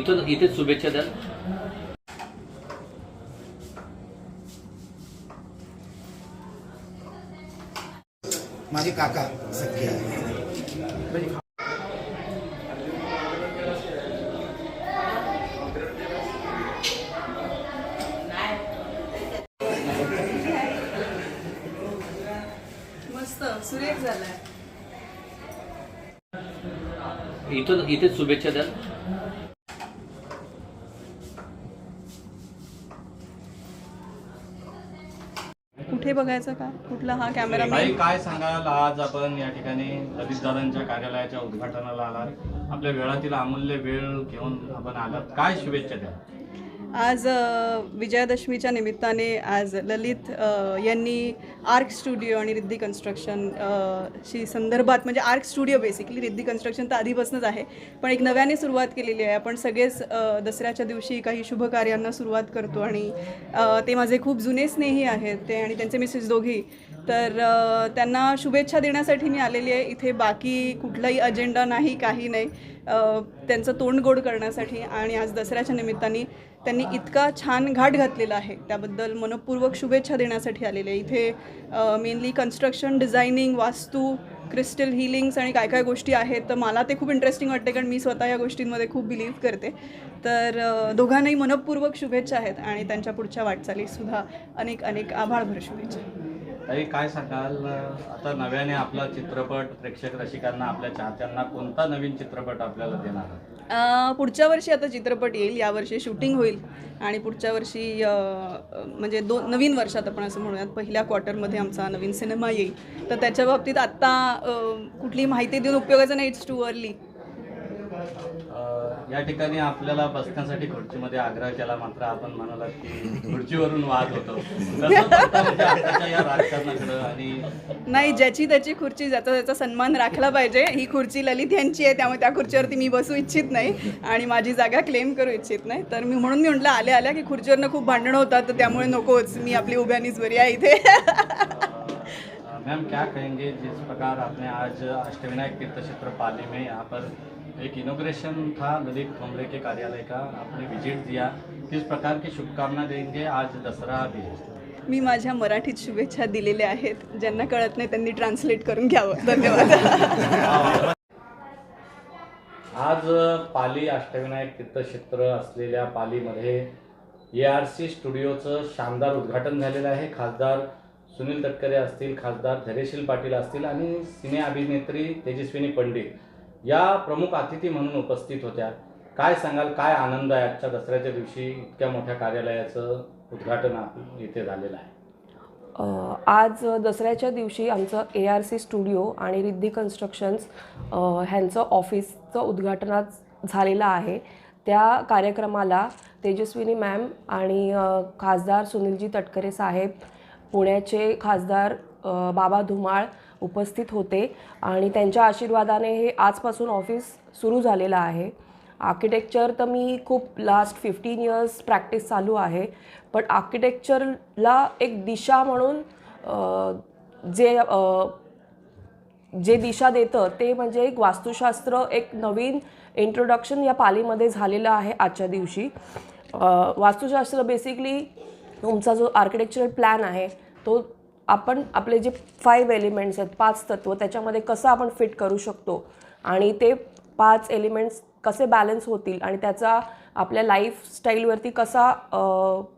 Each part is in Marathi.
इथं इथेच शुभेच्छा द्याल माझे काका सख्खे आहे मस्त सुरेख झालाय. इथं इथेच शुभेच्छा द्याल कुठे बघायचं का? कुठला हा कॅमेरा ताई काय सांगाल? आज आपण या ठिकाणी ललितदारांच्या कार्यालयाच्या उद्घाटनाला आलात. आपल्या वेळातील अमूल्य वेळ घेऊन आपण आलात. काय शुभेच्छा द्या आज विजयादशमीच्या निमित्ताने आज ललित यांनी आर्क स्टुडिओ आणि रिद्धी कन्स्ट्रक्शन शी संदर्भात म्हणजे arc studio basically Riddhi construction तर आधीपासूनच आहे पण एक नव्याने सुरुवात केलेली आहे. आपण सगळेच दसऱ्याच्या दिवशी काही शुभ कार्यांना सुरुवात करतो आणि ते माझे खूप जुने स्नेही आहेत ते आणि त्यांचे मिसेस दोघी. तर त्यांना शुभेच्छा देण्यासाठी मी आलेली आहे. इथे बाकी कुठलाही अजेंडा नाही काही नाही. त्यांचं तोंड गोड करण्यासाठी आणि आज दसऱ्याच्या निमित्ताने त्यांनी इतका छान घाट घातलेला आहे. त्याबद्दल मनपूर्वक शुभेच्छा देण्यासाठी आलेले आहे. इथे mainly construction designing Vastu crystal healings आणि काय काय गोष्टी आहेत तर मला ते खूप इंटरेस्टिंग वाटते कारण मी स्वतः या गोष्टींमध्ये खूप बिलीव्ह करते. तर दोघांनाही मनपूर्वक शुभेच्छा आहेत आणि त्यांच्या पुढच्या वाटचालीसुद्धा अनेक अनेक आभाळभर शुभेच्छा ताई काय सांगाल? आता नव्याने आपला चित्रपट प्रेक्षक रसिकांना आपल्या चाहत्यांना कोणता नवीन चित्रपट आपल्याला देणार पुढच्या वर्षी आता चित्रपट येईल. यावर्षी शूटिंग होईल. आणि पुढच्या वर्षी म्हणजे दोन नवीन वर्षात आपण असं म्हणूयात पहिल्या क्वार्टरमध्ये आमचा नवीन सिनेमा येईल. तर त्याच्या बाबतीत आत्ता कुठली माहिती देऊन उपयोगाचं नाही इट्स टू अर्ली. या ठिकाणी आपल्याला बसण्यासाठी खुर्चीमध्ये आग्रह केला मात्र आपण म्हणालात की खुर्चीवरून वाद होतो. म्हणजे आताच्या या राजकारणाकडं आणि नाही ज्याची त्याची खुर्ची ज्याचा त्याचा सन्मान राखला पाहिजे ही खुर्ची ललित यांची आहे त्यामुळे त्या खुर्चीवरती मी बसू इच्छित नाही आणि माझी जागा क्लेम करू इच्छित नाही. तर मी म्हणून मी म्हटलं आल्या आल्या की खुर्चीवरनं खूप भांडणं होतात तर त्यामुळे नकोच मी आपली उभ्यानीच बरी आहे इथे. मैम क्या कहेंगे? जिस प्रकार आपने आज अष्टविनायक तीर्थ क्षेत्र पाली में यहाँ पर एक इनोग्रेशन था ललित ठोंबरे के कार्यालय का। आपने विजिट दिया। किस प्रकार की शुभकामना देंगे आज दसरा भी? है मी माझ्या मराठीत शुभेच्छा दिलेल्या आहेत ज्यांना कळत नाही त्यांनी ट्रान्सलेट करून घ्यावं. धन्यवाद. आज पाली अष्टविनायक तीर्थक्षेत्र असलेल्या पालीमध्ये ए आर सी स्टुडिओचं शानदार उद्घाटन झालेलं आहे. खासदार सुनील तटकरे असतील खासदार धैर्यशील पाटील असतील आणि सिने अभिनेत्री तेजस्विनी पंडित. या प्रमुख अतिथी म्हणून उपस्थित होत्या. काय सांगाल? काय आनंद आहे आजच्या दसऱ्याच्या दिवशी इतक्या मोठ्या कार्यालयाचं उद्घाटन इथे झालेलं आहे? आज दसऱ्याच्या दिवशी आमचं ए आर सी स्टुडिओ आणि रिद्धी कन्स्ट्रक्शन्स ह्यांचं ऑफिसचं उद्घाटन आज झालेलं आहे. त्या कार्यक्रमाला तेजस्विनी मॅम आणि खासदार सुनीलजी तटकरे साहेब पुण्याचे खासदार बाबा धुमाळ उपस्थित होते आणि त्यांच्या आशीर्वादाने हे आजपासून ऑफिस सुरू झालेलं आहे. आर्किटेक्चर तर मी खूप लास्ट फिफ्टीन इयर्स प्रॅक्टिस चालू आहे. पण आर्किटेक्चरला एक दिशा म्हणून जे जे दिशा देतं ते म्हणजे एक वास्तुशास्त्र एक नवीन इंट्रोडक्शन या पालीमध्ये झालेलं आहे आजच्या दिवशी. वास्तुशास्त्र बेसिकली तुमचा जो आर्किटेक्चरल प्लॅन आहे तो आपण आपले जे फाईव्ह एलिमेंट्स आहेत पाच तत्व त्याच्यामध्ये कसं आपण फिट करू शकतो? आणि ते पाच एलिमेंट्स कसे बॅलन्स होतील आणि त्याचा आपल्या लाईफस्टाईलवरती कसा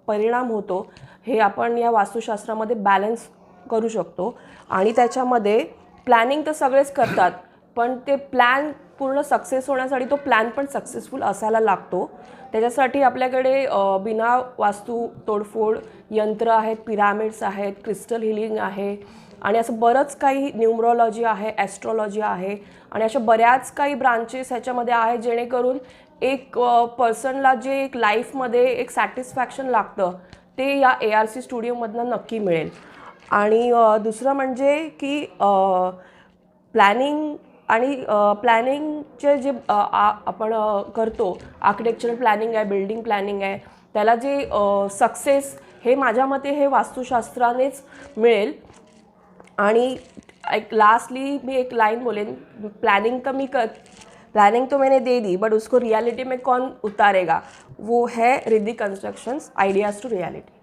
परिणाम होतो हे आपण या वास्तुशास्त्रामध्ये बॅलन्स करू शकतो. आणि त्याच्यामध्ये प्लॅनिंग तर सगळेच करतात पण ते प्लॅन पूर्ण सक्सेस होण्यासाठी तो प्लॅन पण सक्सेसफुल असायला लागतो. त्याच्यासाठी आपल्याकडे बिना वास्तू तोडफोड यंत्र आहेत पिरामिड्स आहेत क्रिस्टल हिलिंग आहे आणि असं बरंच काही न्यूमरॉलॉजी आहे ॲस्ट्रॉलॉजी आहे आणि अशा बऱ्याच काही ब्रांचेस ह्याच्यामध्ये आहेत जेणेकरून एक पर्सनला जे एक लाईफमध्ये एक सॅटिस्फॅक्शन लागतं ते या ए आर सी स्टुडिओमधनं नक्की मिळेल. आणि दुसरं म्हणजे की प्लॅनिंग आणि प्लॅनिंगचे जे आ- आपण करतो आर्किटेक्चरल प्लॅनिंग आहे बिल्डिंग प्लॅनिंग आहे त्याला जे सक्सेस हे माझ्या मते हे वास्तुशास्त्रानेच मिळेल. आणि एक लास्टली मी एक लाईन बोलेन प्लॅनिंग तर मी क प्लानिंग तो मैंने दे दी बट उसको रियलिटी में कौन उतारेगा? वो है Riddhi constructions ideas to reality